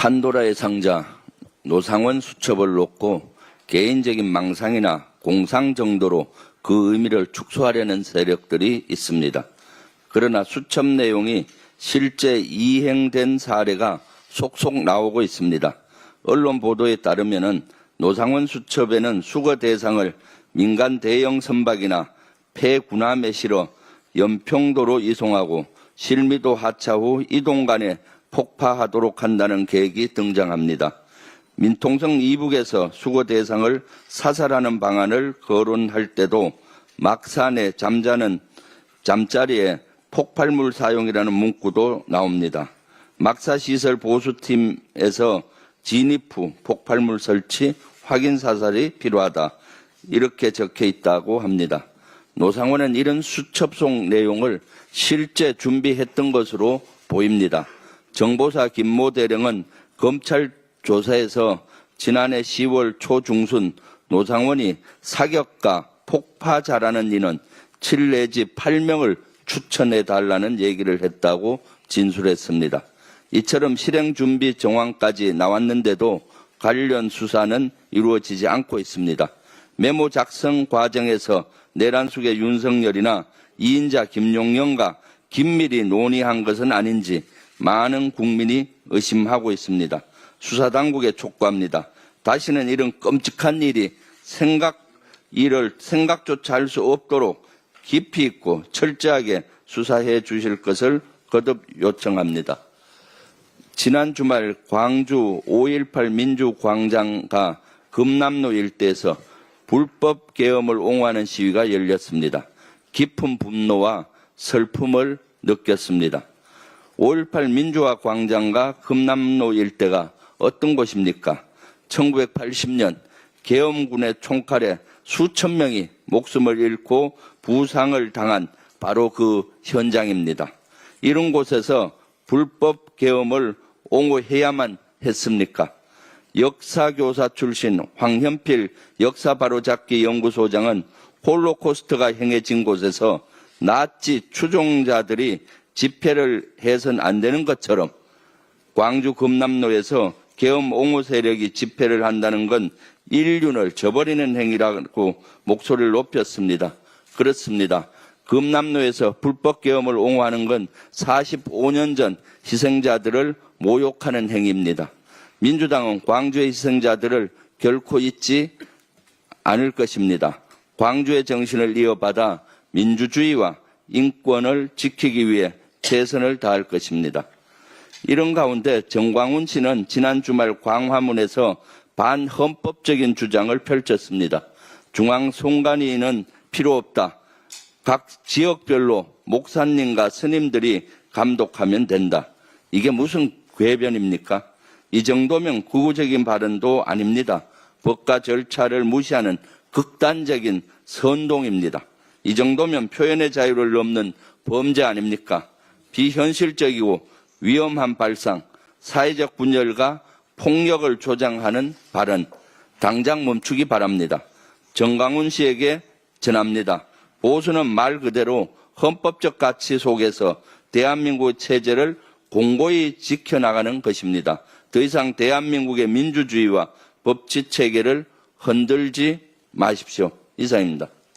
판도라의 상자 노상원 수첩을 놓고 개인적인 망상이나 공상 정도로 그 의미를 축소하려는 세력들이 있습니다. 그러나 수첩 내용이 실제 이행된 사례가 속속 나오고 있습니다. 언론 보도에 따르면은 노상원 수첩에는 수거 대상을 민간 대형 선박이나 폐군함에 실어 연평도로 이송하고 실미도 하차 후 이동 간에 폭파하도록 한다는 계획이 등장합니다. 민통성 이북에서 수거 대상을 사살하는 방안을 거론할 때도 막산에 잠자는 잠자리에 폭발물 사용이라는 문구도 나옵니다. 막사시설 보수팀에서 진입 후 폭발물 설치 확인 사살이 필요하다. 이렇게 적혀 있다고 합니다. 노상원은 이런 수첩송 내용을 실제 준비했던 것으로 보입니다. 정보사 김모 대령은 검찰 조사에서 지난해 10월 초중순 노상원이 사격과 폭파자라는 이는 7 내지 8명을 추천해 달라는 얘기를 했다고 진술했습니다. 이처럼 실행 준비 정황까지 나왔는데도 관련 수사는 이루어지지 않고 있습니다. 메모 작성 과정에서 내란숙의 윤석열이나 이인자 김용영과 긴밀히 논의한 것은 아닌지 많은 국민이 의심하고 있습니다. 수사당국에 촉구합니다. 다시는 이런 끔찍한 일이 생각, 일을 생각조차 할 수 없도록 깊이 있고 철저하게 수사해 주실 것을 거듭 요청합니다. 지난 주말 광주 5.18 민주광장과 금남로 일대에서 불법 계엄을 옹호하는 시위가 열렸습니다. 깊은 분노와 슬픔을 느꼈습니다. 5.18 민주화 광장과 금남로 일대가 어떤 곳입니까? 1980년 계엄군의 총칼에 수천 명이 목숨을 잃고 부상을 당한 바로 그 현장입니다. 이런 곳에서 불법 계엄을 옹호해야만 했습니까? 역사교사 출신 황현필 역사바로잡기 연구소장은 홀로코스트가 행해진 곳에서 나치 추종자들이 집회를 해선 안 되는 것처럼 광주 금남로에서 계엄 옹호 세력이 집회를 한다는 건 인륜을 저버리는 행위라고 목소리를 높였습니다. 그렇습니다. 금남로에서 불법 계엄을 옹호하는 건 45년 전 희생자들을 모욕하는 행위입니다. 민주당은 광주의 희생자들을 결코 잊지 않을 것입니다. 광주의 정신을 이어받아 민주주의와 인권을 지키기 위해 최선을 다할 것입니다. 이런 가운데 정광훈 씨는 지난 주말 광화문에서 반헌법적인 주장을 펼쳤습니다. 중앙 송관위는 필요 없다. 각 지역별로 목사님과 스님들이 감독하면 된다. 이게 무슨 궤변입니까? 이 정도면 구구적인 발언도 아닙니다. 법과 절차를 무시하는 극단적인 선동입니다. 이 정도면 표현의 자유를 넘는 범죄 아닙니까? 비현실적이고 위험한 발상, 사회적 분열과 폭력을 조장하는 발언, 당장 멈추기 바랍니다. 정강훈 씨에게 전합니다. 보수는 말 그대로 헌법적 가치 속에서 대한민국 체제를 공고히 지켜나가는 것입니다. 더 이상 대한민국의 민주주의와 법치 체계를 흔들지 마십시오. 이상입니다.